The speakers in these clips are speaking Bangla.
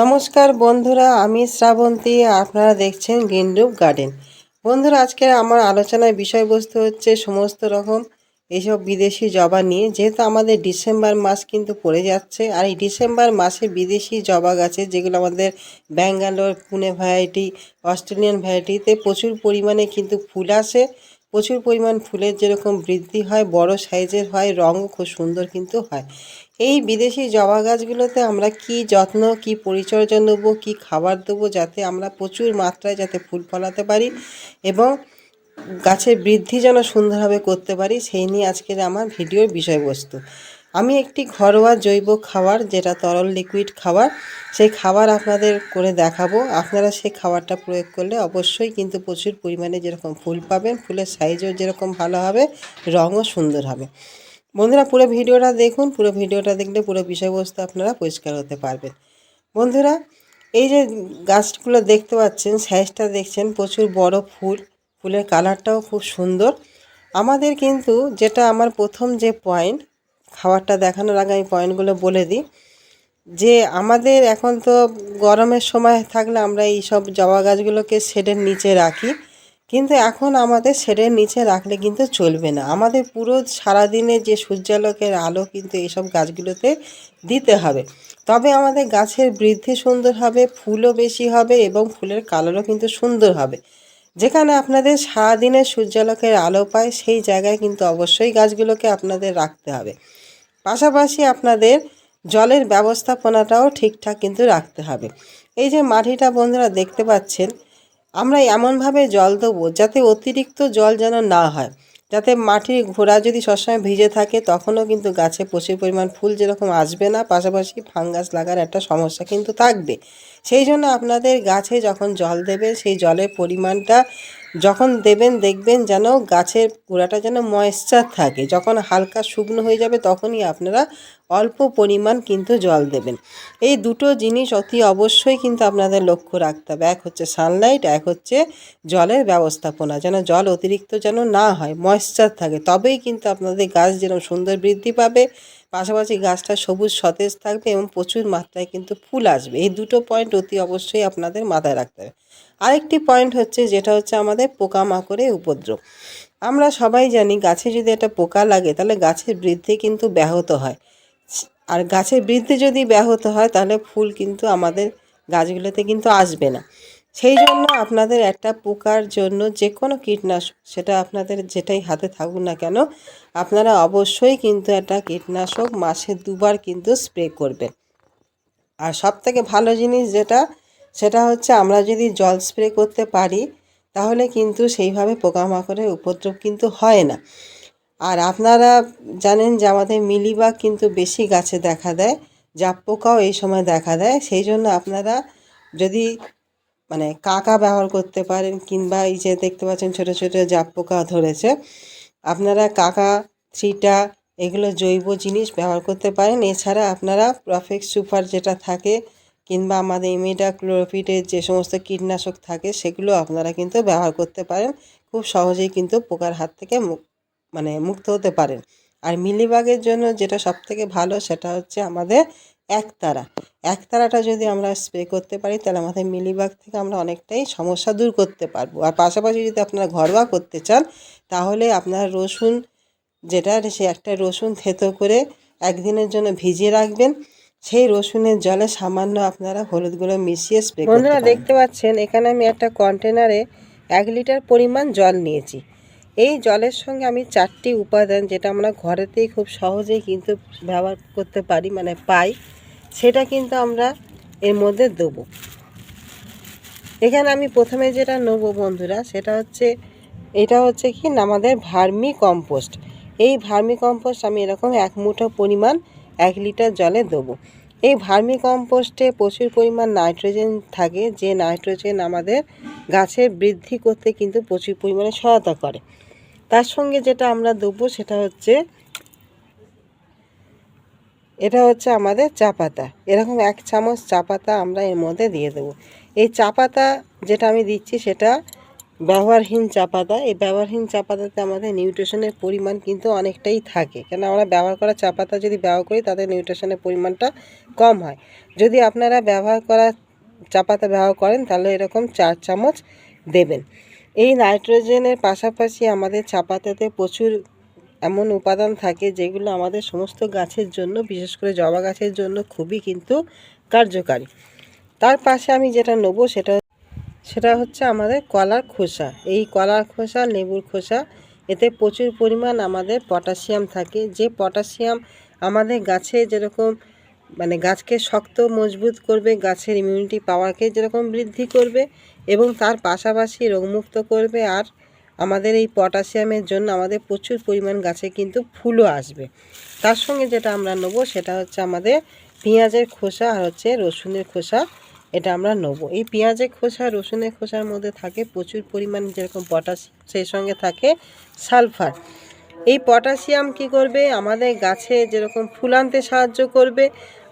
নমস্কার বন্ধুরা, আমি শ্রাবন্তী, আপনারা দেখছেন গ্রিন রুপ গার্ডেন। বন্ধুরা, আজকের আমার আলোচনার বিষয়বস্তু হচ্ছে সমস্ত রকম এইসব বিদেশি জবা নিয়ে। যেহেতু আমাদের ডিসেম্বর মাস কিন্তু পড়ে যাচ্ছে, আর এই ডিসেম্বর মাসে বিদেশি জবা গাছে, যেগুলো আমাদের ব্যাঙ্গালোর, পুনে ভ্যারাইটি অস্ট্রেলিয়ান ভ্যারাইটিতে প্রচুর পরিমাণে কিন্তু ফুল আসে। প্রচুর পরিমাণ ফুলের যেরকম বৃদ্ধি হয়, বড় সাইজের হয়, রঙও খুব সুন্দর কিন্তু হয়। এই বিদেশি জবা গাছগুলোতে আমরা কি যত্ন, কি পরিচর্যা নেব, কি খাবার দেবো যাতে আমরা প্রচুর মাত্রায় যাতে ফুল ফলাতে পারি এবং গাছের বৃদ্ধি যেন সুন্দরভাবে করতে পারি, সেই নিয়ে আজকের আমার ভিডিওর বিষয়বস্তু। আমি একটি ঘরোয়া জৈব খাবার, যেটা তরল লিকুইড খাবার, সেই খাবার আপনাদের করে দেখাবো। আপনারা সেই খাবারটা প্রয়োগ করলে অবশ্যই কিন্তু প্রচুর পরিমাণে যেরকম ফুল পাবেন, ফুলের সাইজও যেরকম ভালো হবে, রঙও সুন্দর হবে। বন্ধুরা, পুরো ভিডিওটা দেখুন, পুরো ভিডিওটা দেখলে পুরো বিষয়বস্তু আপনারা পরিষ্কার হতে পারবেন। বন্ধুরা, এই যে গাছগুলো দেখতে পাচ্ছেন সাইজটা দেখছেন, প্রচুর বড় ফুল, ফুলের কালারটাও খুব সুন্দর। আমাদের কিন্তু যেটা আমার প্রথম যে পয়েন্ট খাবারটা দেখানোর আগে আমি পয়েন্টগুলো বলে দিই। যে আমাদের এখন তো গরমের সময় থাকলে আমরা এই সব জবা গাছগুলোকে শেডের নিচে রাখি। কিন্তু এখন আমাদের শেডের নিচে রাখলে কিন্তু চলবে না। আমাদের পুরো সারাদিনে যে সূর্যালোকের আলো কিন্তু এইসব গাছগুলোতে দিতে হবে। তবে আমাদের গাছের বৃদ্ধি সুন্দর হবে, ফুলও বেশি হবে এবং ফুলের কালারও কিন্তু সুন্দর হবে। যেখানে আপনাদের সারাদিনের সূর্যালোকের আলো পায়, সেই জায়গায় কিন্তু অবশ্যই গাছগুলোকে আপনাদের রাখতে হবে। পাশাপাশি আপনাদের জলের ব্যবস্থাপনাটাও ঠিকঠাক কিন্তু রাখতে হবে। এই যে মাটিটা বন্ধুরা দেখতে পাচ্ছেন আমরা এমনভাবে জল দেবো যাতে অতিরিক্ত জল যেন না হয়। যাতে মাটির ঘোড়া যদি সবসময় ভিজে থাকে, তখনও কিন্তু গাছে প্রচুর পরিমাণ ফুল যেরকম আসবে না, পাশাপাশি ফাঙ্গাস লাগার একটা সমস্যা কিন্তু থাকবে। সেই জন্য আপনাদের গাছে যখন জল দেবে, সেই জলের পরিমাণটা যখন দেবেন, দেখবেন যেন গাছের গোড়াটা যেন ময়েশ্চার থাকে। যখন হালকা শুকনো হয়ে যাবে, তখনই আপনারা অল্প পরিমাণ কিন্তু জল দেবেন। এই দুটো জিনিস অতি অবশ্যই কিন্তু আপনাদের লক্ষ্য রাখতে হবে। এক হচ্ছে সানলাইট এক হচ্ছে জলের ব্যবস্থাপনা। যেন জল অতিরিক্ত যেন না হয় ময়েশ্চার থাকে। তবেই কিন্তু আপনাদের গাছ যেন সুন্দর বৃদ্ধি পাবে। পাশাপাশি গাছটা সবুজ, সতেজ থাকবে এবং প্রচুর মাত্রায় কিন্তু ফুল আসবে। এই দুটো পয়েন্ট অতি অবশ্যই আপনাদের মাথায় রাখতে হবে। আরেকটি পয়েন্ট হচ্ছে যেটা হচ্ছে আমাদের পোকামাকড়ের উপদ্রব। আমরা সবাই জানি গাছে যদি একটা পোকা লাগে তাহলে গাছের বৃদ্ধি কিন্তু ব্যাহত হয়। আর গাছের বৃদ্ধি যদি ব্যাহত হয় তাহলে ফুল কিন্তু আমাদের গাছগুলোতে কিন্তু আসবে না। সেই জন্য আপনাদের একটা পোকার জন্য যে কোনো কীটনাশক, সেটা আপনাদের যেটাই হাতে থাকুক না কেন, আপনারা অবশ্যই কিন্তু একটা কীটনাশক মাসে দুবার কিন্তু স্প্রে করবেন। আর সব থেকে ভালো জিনিস যেটা সেটা হচ্ছে আমরা যদি জল স্প্রে করতে পারি, তাহলে কিন্তু সেইভাবে পোকামাকড়ের উপদ্রব কিন্তু হয় না। আর আপনারা জানেন যে আমাদের মিলিবাগ কিন্তু বেশি গাছে দেখা দেয় জাপ পোকাও এই সময় দেখা দেয়। সেই জন্য আপনারা যদি মানে কাকা ব্যবহার করতে পারেন কিংবা এই যে দেখতে পাচ্ছেন ছোটো ছোটো জাপ পোকা ধরেছে, আপনারা কাকা, থ্রিটা এগুলো জৈব জিনিস ব্যবহার করতে পারেন। এছাড়া আপনারা প্রফেক্ট সুপার যেটা থাকে কিংবা আমাদের ইমিডা ক্লোরোফিটের যে সমস্ত কীটনাশক থাকে, সেগুলো আপনারা কিন্তু ব্যবহার করতে পারেন। খুব সহজেই কিন্তু পোকার হাত থেকে মানে মুক্ত হতে পারেন। আর মিলিবাগের জন্য যেটা সব থেকে ভালো, সেটা হচ্ছে আমাদের একতারা। একতারাটা যদি আমরা স্প্রে করতে পারি, তাহলে আমাদের মিলিবাগ থেকে আমরা অনেকটাই সমস্যা দূর করতে পারব। আর পাশাপাশি যদি আপনারা ঘরোয়া করতে চান, তাহলে আপনার রসুন, যেটা সে একটা রসুন থেতো করে একদিনের জন্য ভিজিয়ে রাখবেন। সেই রসুনের জলে সামান্য আপনারা হলুদ গুঁড়ো মিশিয়ে স্প্রে বন্ধুরা দেখতে পাচ্ছেন এখানে আমি একটা কন্টেনারে এক লিটার পরিমাণ জল নিয়েছি। এই জলের সঙ্গে আমি চারটি উপাদান যেটা আমরা ঘরেতেই খুব সহজেই কিন্তু ব্যবহার করতে পারি মানে পাই সেটা কিন্তু আমরা এর মধ্যে দেবো। এখানে আমি প্রথমে যেটা নেব বন্ধুরা সেটা হচ্ছে এটা হচ্ছে কি? আমাদের ভার্মি কম্পোস্ট। এই ভার্মি কম্পোস্ট আমি এরকম এক মুঠো পরিমাণ এক লিটার জলে দেবো। এই ভার্মি কম্পোস্টে প্রচুর পরিমাণ নাইট্রোজেন থাকে, যে নাইট্রোজেন আমাদের গাছের বৃদ্ধি করতে কিন্তু প্রচুর পরিমাণে সহায়তা করে। তার সঙ্গে যেটা আমরা দেবো সেটা হচ্ছে, এটা হচ্ছে আমাদের চা পাতা। এরকম এক চামচ চা পাতা আমরা এর মধ্যে দিয়ে দেবো। এই চা পাতা যেটা আমি দিচ্ছি সেটা ব্যবহারহীন চা পাতা এই ব্যবহারহীন চা পাতাতে আমাদের নিউট্রিশনের পরিমাণ কিন্তু অনেকটাই থাকে। কেন আমরা ব্যবহার করা চা পাতা যদি ব্যবহার করি, তাতে নিউট্রিশনের পরিমাণটা কম হয়। যদি আপনারা ব্যবহার করা চা পাতা ব্যবহার করেন, তাহলে এরকম চার চামচ দেবেন। এই নাইট্রোজেনের পাশাপাশি আমাদের চা পাতাতে প্রচুর এমন উপাদান থাকে, যেগুলো আমাদের সমস্ত গাছের জন্য, বিশেষ করে জবা গাছের জন্য খুবই কিন্তু কার্যকারী। তার পাশে আমি যেটা নেব, সেটা সেটা হচ্ছে আমাদের কলার খোসা। এই কলার খোসা, লেবুর খোসা, এতে প্রচুর পরিমাণ আমাদের পটাশিয়াম থাকে। যে পটাশিয়াম আমাদের গাছে যেরকম মানে গাছকে শক্ত, মজবুত করবে, গাছের ইমিউনিটি পাওয়ারকে যেরকম বৃদ্ধি করবে এবং তার পাশাপাশি রোগমুক্ত করবে আর আমাদের এই পটাশিয়ামের জন্য আমাদের প্রচুর পরিমাণ গাছে কিন্তু ফুলও আসবে। তার সঙ্গে যেটা আমরা নেব সেটা হচ্ছে আমাদের পেঁয়াজের খোসা আর হচ্ছে রসুনের খোসা। এটা আমরা নেব। এই পেঁয়াজের খোসা, রসুনের খোসার মধ্যে থাকে প্রচুর পরিমাণে যেরকম পটাশিয়াম, সেই সঙ্গে থাকে সালফার। এই পটাশিয়াম কি করবে? আমাদের গাছে যেরকম ফুল আনতে সাহায্য করবে।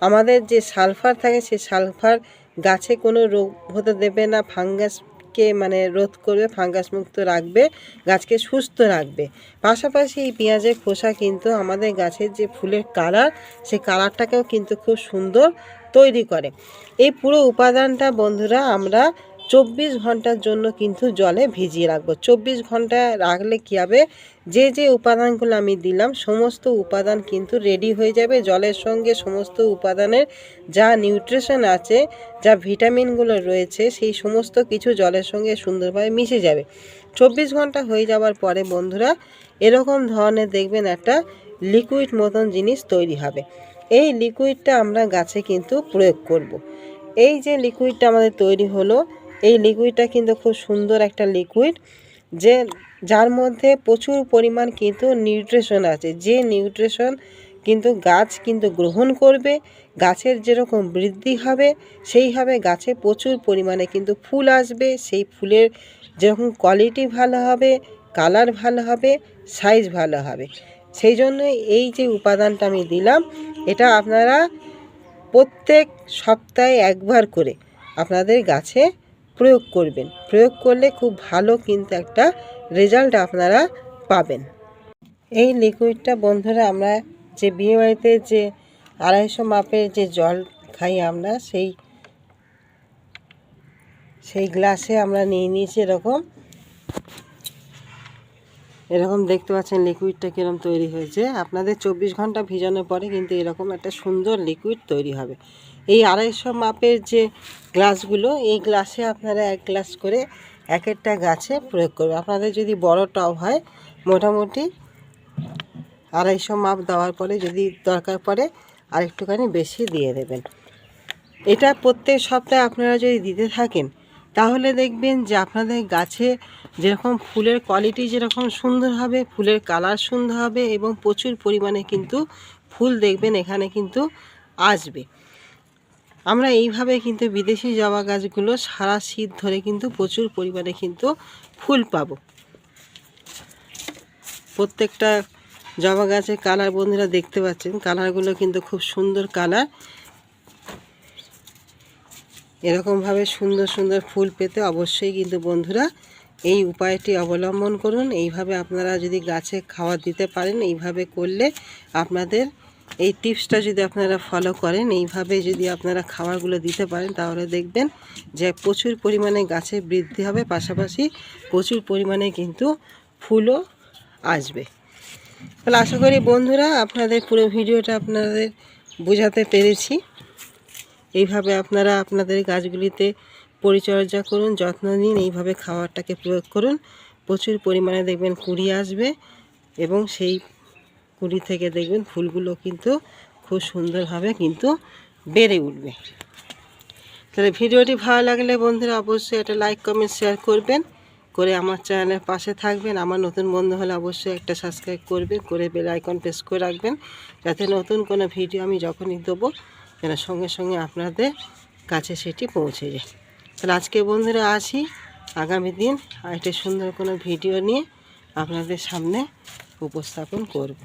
আমাদের যে সালফার থাকে, সেই সালফার গাছে কোনো রোগ হতে দেবে না, ফাঙ্গাসকে মানে রোধ করবে ফাঙ্গাস মুক্ত রাখবে, গাছকে সুস্থ রাখবে। পাশাপাশি এই পেঁয়াজের খোসা কিন্তু আমাদের গাছের যে ফুলের কালার, সেই কালারটাকেও কিন্তু খুব সুন্দর তৈরি করে। এই পুরো উপাদানটা বন্ধুরা আমরা চব্বিশ ঘণ্টার জন্য কিন্তু জলে ভিজিয়ে রাখব। চব্বিশ ঘণ্টা রাখলে কী হবে? যে যে উপাদানগুলো আমি দিলাম, সমস্ত উপাদান কিন্তু রেডি হয়ে যাবে। জলের সঙ্গে সমস্ত উপাদানের যা নিউট্রিশন আছে, যা ভিটামিনগুলো রয়েছে, সেই সমস্ত কিছু জলের সঙ্গে সুন্দরভাবে মিশে যাবে। চব্বিশ ঘণ্টা হয়ে যাওয়ার পরে বন্ধুরা, এরকম ধরনের দেখবেন একটা লিকুইড মতন জিনিস তৈরি হবে। এই লিকুইডটা আমরা গাছে কিন্তু প্রয়োগ করব। এই যে লিকুইডটা আমাদের তৈরি হলো, এই লিকুইডটা কিন্তু খুব সুন্দর একটা লিকুইড যে যার মধ্যে প্রচুর পরিমাণ কিন্তু নিউট্রিশন আছে যে নিউট্রিশন কিন্তু গাছ কিন্তু গ্রহণ করবে, গাছের যেরকম বৃদ্ধি হবে, সেইভাবে গাছে প্রচুর পরিমাণে কিন্তু ফুল আসবে, সেই ফুলের যেরকম কোয়ালিটি ভালো হবে কালার ভালো হবে সাইজ ভালো হবে সেই জন্য এই যে উপাদানটা আমি দিলাম, এটা আপনারা প্রত্যেক সপ্তাহে একবার করে আপনাদের গাছে প্রয়োগ করবেন। প্রয়োগ করলে খুব ভালো কিন্তু একটা রেজাল্ট আপনারা পাবেন। এই লিকুইডটা বন্ধুরা আমরা যে বিয়েবাড়িতে যে আড়াইশো মাপের যে জল খাই আমরা, সেই সেই গ্লাসে আমরা নিয়ে নিয়েছি এরকম। এরকম দেখতে পাচ্ছেন লিকুইডটা কীরকম তৈরি হয়েছে। আপনাদের চব্বিশ ঘণ্টা ভিজানোর পরে কিন্তু এরকম একটা সুন্দর লিকুইড তৈরি হবে। এই আড়াইশো মাপের যে গ্লাসগুলো এই গ্লাসে আপনারা এক গ্লাস করে এক একটা গাছে প্রয়োগ করবে আপনাদের যদি বড় টব হয়, মোটামুটি আড়াইশো মাপ দেওয়ার পরে যদি দরকার পড়ে, আরেকটুখানি বেশি দিয়ে দেবেন। এটা প্রত্যেক সপ্তাহে আপনারা যদি দিতে থাকেন তাহলে দেখবেন যে আপনাদের গাছে যেরকম ফুলের কোয়ালিটি যেরকম সুন্দর হবে, ফুলের কালার সুন্দর হবে এবং প্রচুর পরিমাণে কিন্তু ফুল দেখবেন এখানে কিন্তু আসবে। আমরা এইভাবে কিন্তু বিদেশি জবা গাছগুলো সারা শীত ধরে কিন্তু প্রচুর পরিমাণে কিন্তু ফুল পাব। প্রত্যেকটা জবা গাছের কালার বন্ধুরা দেখতে পাচ্ছেন কালারগুলো কিন্তু খুব সুন্দর কালার এরকমভাবে সুন্দর সুন্দর ফুল পেতে অবশ্যই কিন্তু বন্ধুরা এই উপায়টি অবলম্বন করুন। এইভাবে আপনারা যদি গাছে খাবার দিতে পারেন, এইভাবে করলে আপনাদের এই টিপসটা যদি আপনারা ফলো করেন, এইভাবে যদি আপনারা খাবারগুলো দিতে পারেন, তাহলে দেখবেন যে প্রচুর পরিমাণে গাছে বৃদ্ধি হবে, পাশাপাশি প্রচুর পরিমাণে কিন্তু ফুলও আসবে। তাহলে আশা করি বন্ধুরা আপনাদের পুরো ভিডিওটা আপনাদের বোঝাতে পেরেছি। এইভাবে আপনারা আপনাদের গাছগুলিতে পরিচর্যা করুন, যত্ন নিন, এইভাবে খাবারটাকে প্রয়োগ করুন। প্রচুর পরিমাণে দেখবেন কুড়ি আসবে এবং সেই কুড়ি থেকে দেখবেন ফুলগুলো কিন্তু খুব সুন্দরভাবে কিন্তু বেড়ে উঠবে। তাহলে ভিডিওটি ভালো লাগলে বন্ধুরা অবশ্যই একটা লাইক, কমেন্ট, শেয়ার করবেন। করে আমার চ্যানেলের পাশে থাকবেন। আমার নতুন বন্ধু হলে অবশ্যই একটা সাবস্ক্রাইব করবেন। করে বেল আইকন প্রেস করে রাখবেন। যাতে নতুন কোনো ভিডিও আমি যখনই দেবো যেন সঙ্গে সঙ্গে আপনাদের কাছে সেটি পৌঁছে যায়। তাহলে আজকে বন্ধুরা আসি, আগামী দিন আরেকটি সুন্দর কোনো ভিডিও নিয়ে আপনাদের সামনে উপস্থাপন করব।